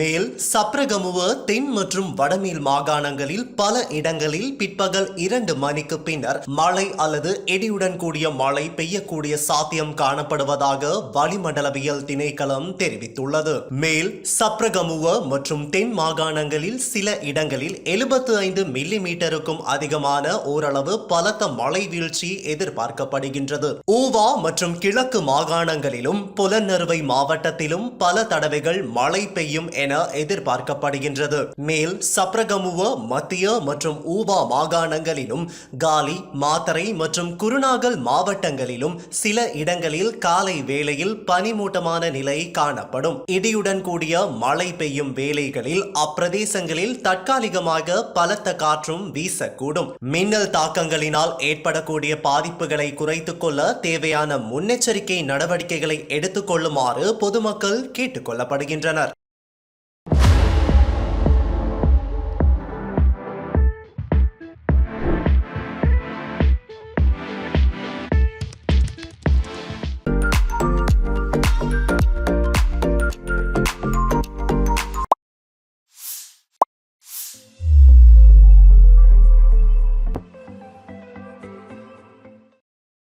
மேல் சப்ரகமுவ தென் மற்றும் வடமேல் மாகாணங்களில் பல இடங்களில் பிற்பகல் இரண்டு மணிக்கு பின்னர் மழை அல்லது இடியுடன் கூடிய மழை பெய்யக்கூடிய சாத்தியம் காணப்படுவதாக வளிமண்டலவியல் திணைக்களம் தெரிவித்துள்ளது. மேல் சப்ரகமுவ மற்றும் தென் மாகாணங்களில் சில இடங்களில் எழுபத்து ஐந்து மில்லி மீட்டருக்கும் அதிகமான ஓரளவு பலத்த மழை வீழ்ச்சி எதிர்பார்க்கப்படுகின்றது. ஊவா மற்றும் கிழக்கு மாகாணங்களிலும் புலனறுவை மாவட்டத்திலும் பல தடவைகள் மழை பெய்யும் என எதிர்பார்க்கப்படுகின்றது. மேல் சப்ரகமுவ மத்திய மற்றும் ஊபா மாகாணங்களிலும் காலி மாத்தரை மற்றும் குருநாகல் மாவட்டங்களிலும் சில இடங்களில் காலை வேளையில் பனிமூட்டமான நிலை காணப்படும். இடியுடன் கூடிய மழை பெய்யும் வேளைகளில் அப்பிரதேசங்களில் தற்காலிகமாக பலத்த காற்றும் வீசக்கூடும். மின்னல் தாக்கங்களினால் ஏற்படக்கூடிய பாதிப்புகளை குறைத்துக் கொள்ள தேவையான முன்னெச்சரிக்கை நடவடிக்கைகளை எடுத்துக்கொள்ளுமாறு பொதுமக்கள் கேட்டுக்கொள்ளப்படுகின்றனர்